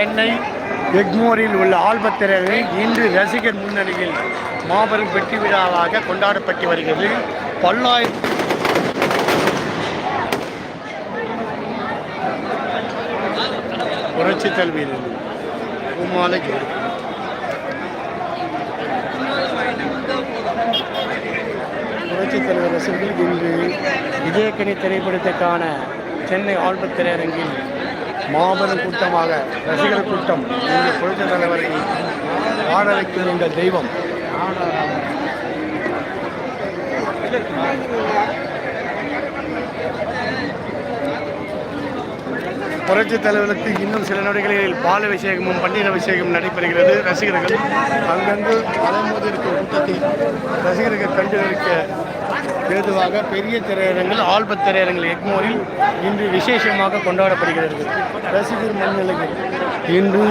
சென்னை எக்மோரில் உள்ள ஆல்பத்திரையில் இன்று ரசிகர் முன்னணியில் மாபெரும் வெற்றி விழாவாக கொண்டாடப்பட்டு வருகிறது. பல்லாயிரம் புரட்சி தலைவியில் பூமாலை புரட்சித் தலைவர் ரசிகர்கள் இன்று விஜயக்கணி திரைப்படத்துக்கான சென்னை ஆல்பத் திரையரங்கில் மாபெரும் கூட்டமாக ரசிகர் கூட்டம் இன்று புரட்சி தலைவரை ஆட வைக்கும் இந்த தெய்வம். புரட்சித் தலைவருக்கு இன்னும் சில நொடிகளில் பால அபிஷேகமும் பன்னீர் அபிஷேகமும் நடைபெறுகிறது. ரசிகர்கள் அங்கங்கு அலைமோதி இருக்கும் கூட்டத்தை ரசிகர்கள் கண்டுகளிக்க ஏதுவாக பெரிய திரையரங்கில் ஆல்பத் திரையரங்கில் எக்மோரில் இன்று விசேஷமாக கொண்டாடப்படுகிறது. ரசிகர் முன்னிலையில் இன்று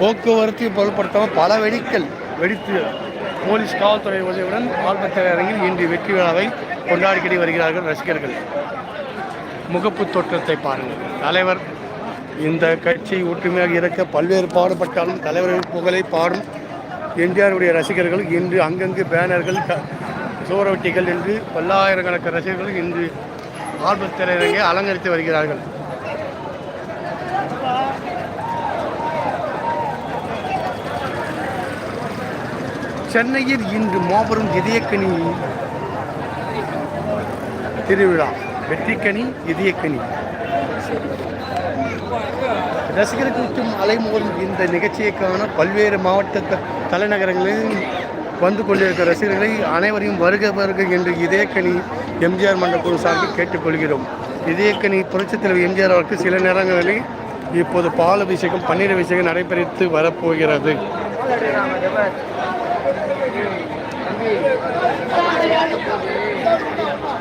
போக்குவரத்தை பொருட்படுத்தாமல் பல வெடிக்கல் வெடித்து போலீஸ் காவல்துறை உதவியுடன் ஆல்பத் திரையரங்கில் இன்று வெற்றி விழாவை கொண்டாடிக்கிட்டு வருகிறார்கள் ரசிகர்கள். முகப்பு தோற்றத்தை பாருங்கள். தலைவர் இந்த கட்சி ஒற்றுமையாக இருக்க பல்வேறு பாடுபட்டாலும் தலைவர்கள் புகழை பாடும் எம்ஜிஆருடைய ரசிகர்கள் இன்று அங்கங்கு பேனர்கள் க சுவரொட்டிகள் என்று பல்லாயிரக்கணக்கான ரசிகர்கள் இன்று ஆல்பத் திரையரங்கை அலங்கரித்து வருகிறார்கள். சென்னையில் இன்று மாபெரும் இதயக்கணி திருவிழா. வெற்றிக்கனி இதயக்கனி ரசிகர் கூட்டம் அலைமோதும் இந்த நிகழ்ச்சியை காண பல்வேறு மாவட்ட த- தலைநகரங்களில் வந்து கொண்டிருக்கிற ரசிகர்களை அனைவரையும் வருக வருக என்று இதயக்கனி எம்ஜிஆர் மன்ற குழு சார்பில் கேட்டுக்கொள்கிறோம் இதயக்கனி புரட்சித் தலைவர் எம்ஜிஆர் அவருக்கு சில நேரங்களில் இப்போது பால் அபிஷேகம் பன்னீர் அபிஷேகம் நடைபெற்று வரப்போகிறது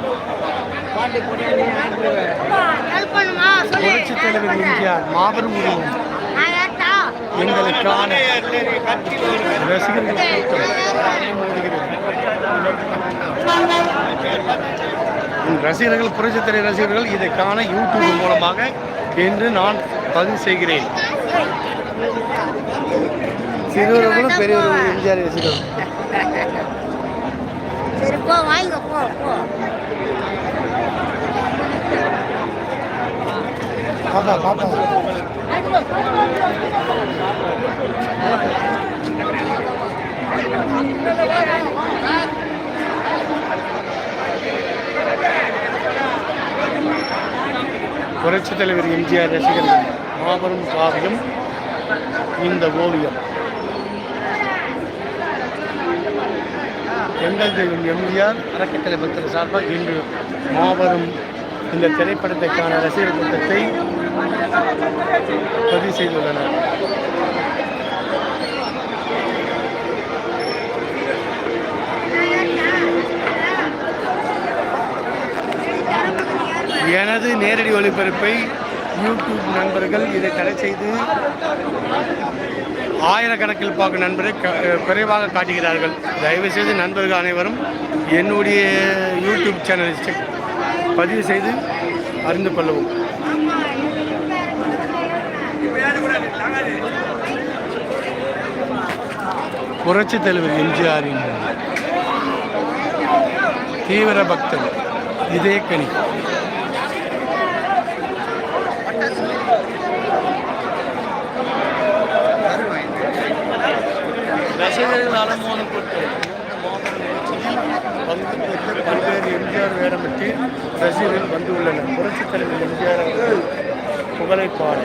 Thank you. சொல்லு புரட்சித் தலைவர் எம்ஜிஆர் மாபெரும் உருவம் எங்களுக்கான ரசிகர்கள் கூட்டம் அலைமோதுகிறது. உம் ரசிகர்கள் ரசிகர்கள் இதை காண யூடியூப் மூலமாக என்று நான் பதிவு செய்கிறேன். சிறுவர்களும் பெரியவர்களும் எம்ஜிஆர் ரசிகர்கள். சரி போ வாங்கிக்கோ போ போ. பாப்பா பாப்பா. புரட்சித் தலைவர் எம்ஜிஆர் ரசிகர்கள் மாபெரும் காவியம் இந்த ஓவியம். எங்கள் தெய்வம் எம்ஜிஆர் அறக்கட்டளை பக்தர் சார்பாக இன்று மாபெரும் இந்த திரைப்படத்திற்கான ரசிகர் கூட்டத்தை பதிவு செய்துள்ளனர். எனது நேரடி ஒளிபரப்பை யூடியூப் நண்பர்கள் இதை தடை செய்து ஆயிரக்கணக்கில் பார்க்கும் நண்பரை க- குறைவாக காட்டுகிறார்கள். தயவுசெய்து நண்பர்கள் அனைவரும் என்னுடைய யூடியூப் சேனலை செக் பதிவு செய்து அறிந்து கொள்ளவும். புரட்சி தலைவர் எம்ஜிஆரின் தீவிர பக்தர் இதயக்கனி ரசிகர்கள் அலமோனம் கொண்டு பங்கு பல்வேறு எம்ஜிஆர் வேடமிட்டு ரசிகர்கள் வந்துள்ளனர். புரட்சித் தலைவர் எம்ஜிஆர் அவர்கள் புகழை பாட